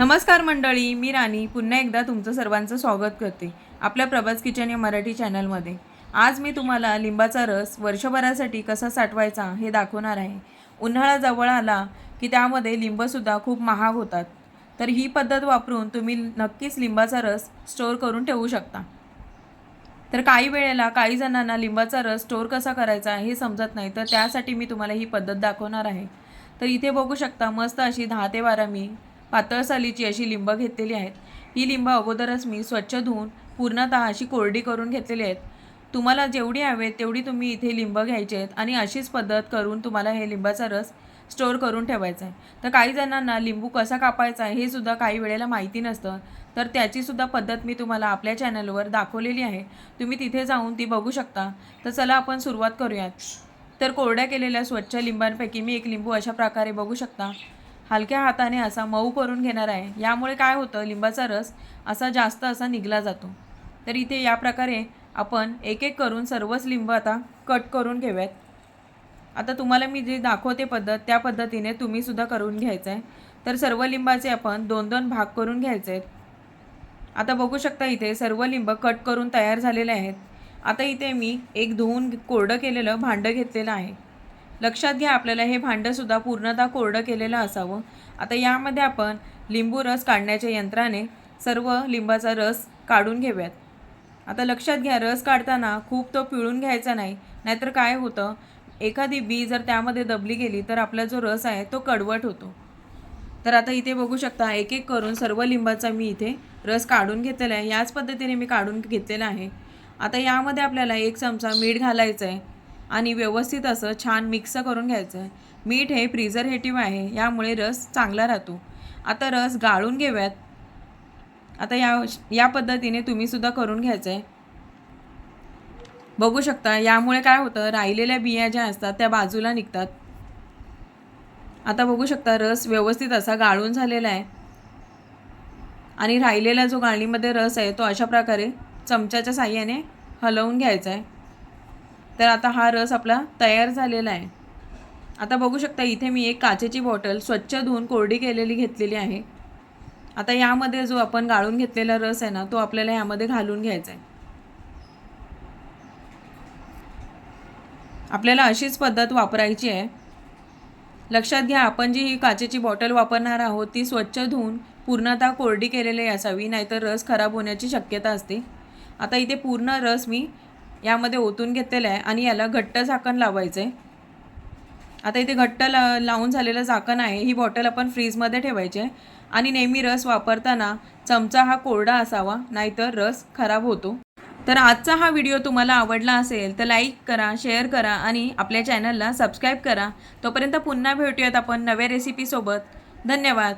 नमस्कार मंडळी मी राणी. पुन्हा एकदा तुमचं सर्वांचं स्वागत करते आपल्या प्रभास किचन या मराठी चॅनलमध्ये. आज मी तुम्हाला लिंबाचा रस वर्षभरासाठी कसा साठवायचा हे दाखवणार आहे. उन्हाळा जवळ आला की त्यामध्ये लिंबसुद्धा खूप महाग होतात. तर ही पद्धत वापरून तुम्ही नक्कीच लिंबाचा रस स्टोअर करून ठेवू शकता. तर काही वेळेला काही जणांना लिंबाचा रस स्टोअर कसा करायचा हे समजत नाही तर त्यासाठी मी तुम्हाला ही पद्धत दाखवणार आहे. तर इथे बघू शकता मस्त अशी दहा ते बारा मी पातळ सालीची अशी लिंब घेतलेली आहेत. ही लिंब अगोदरच मी स्वच्छ धुवून पूर्णतः अशी कोरडी करून घेतलेली आहेत. तुम्हाला जेवढी हवेत तेवढी तुम्ही इथे लिंब घ्यायचे आहेत आणि अशीच पद्धत करून तुम्हाला हे लिंबाचा रस स्टोअर करून ठेवायचा आहे. तर काही जणांना लिंबू कसा कापायचा आहे हे सुद्धा काही वेळेला माहिती नसतं. तर त्याचीसुद्धा पद्धत मी तुम्हाला आपल्या चॅनलवर दाखवलेली आहे. तुम्ही तिथे जाऊन ती बघू शकता. तर चला आपण सुरुवात करूयात. तर कोरड्या केलेल्या स्वच्छ लिंबांपैकी मी एक लिंबू अशा प्रकारे बघू शकता. हलक्या हाताने असा मऊ करून घेणार आहे. यामुळे काय होतं लिंबाचा रस असा जास्त असा निघला जातो. तर इथे या प्रकारे आपण एक एक करून सर्वच लिंब आता कट करून घेऊयात. आता तुम्हाला मी जी दाखवते पद्धत त्या पद्धतीने तुम्हीसुद्धा करून घ्यायचं आहे तर सर्व लिंबाचे आपण दोन दोन भाग करून घ्यायचे आहेत. आता बघू शकता इथे सर्व लिंब कट करून तयार झालेले आहेत. आता इथे मी एक धुवून कोरडं केलेलं भांडं घेतलेलं आहे. लक्षात घ्या आपल्याला हे भांडंसुद्धा पूर्णतः कोरडं केलेलं असावं. आता यामध्ये आपण लिंबू रस काढण्याच्या यंत्राने सर्व लिंबाचा रस काढून घेऊयात. आता लक्षात घ्या रस काढताना खूप तो पिळून घ्यायचा नाही नाहीतर काय होतं? एखादी बी जर त्यामध्ये दबली गेली तर आपला जो रस आहे तो कडवट होतो. तर आता इथे बघू शकता एक एक करून सर्व लिंबाचा मी इथे रस काढून घेतलेला आहे. याच पद्धतीने मी काढून घेतलेला आहे. आता यामध्ये आपल्याला एक चमचा मीठ घालायचं आहे आणि व्यवस्थित असं छान मिक्स करून घ्यायचं आहे मीठ हे प्रिझर्वेटिव्ह आहे यामुळे रस चांगला राहतो. आता रस गाळून घेऊयात. आता या या पद्धतीने तुम्हीसुद्धा करून घ्यायचं आहे बघू शकता यामुळे काय होतं राहिलेल्या बिया ज्या असतात त्या बाजूला निघतात. आता बघू शकता रस व्यवस्थित असा गाळून झालेला आहे. आणि राहिलेला जो गाळणीमध्ये रस आहे तो अशा प्रकारे चमच्याच्या साह्याने हलवून घ्यायचा आहे तर आता हा रस आपला तयार झालेला आहे. आता बघू शकता इथे मी एक काचेची बॉटल स्वच्छ धुवून कोरडी केलेली घेतलेली आहे. आता यामध्ये जो आपण गाळून घेतलेला रस आहे ना तो आपल्याला यामध्ये घालून घ्यायचा आहे. आपल्याला अशीच पद्धत वापरायची आहे. लक्षात घ्या आपण जी ही काचेची बॉटल वापरणार आहोत ती स्वच्छ धुवून पूर्णतः कोरडी केलेली असावी नाहीतर रस खराब होण्याची शक्यता असते. आता इथे पूर्ण रस मी यामध्ये ओतून घेतलेलं आहे आणि याला घट्ट झाकण लावायचं आहे आता इथे घट्ट ला लावून झालेलं झाकण आहे ही बॉटल आपण फ्रीजमध्ये ठेवायची आहे. आणि नेहमी रस वापरताना चमचा हा कोरडा असावा नाहीतर रस खराब होतो. तर आजचा हा व्हिडिओ तुम्हाला आवडला असेल तर लाईक करा शेअर करा आणि आपल्या चॅनलला सबस्क्राईब करा. तोपर्यंत पुन्हा भेटूयात आपण नव्या रेसिपीसोबत धन्यवाद.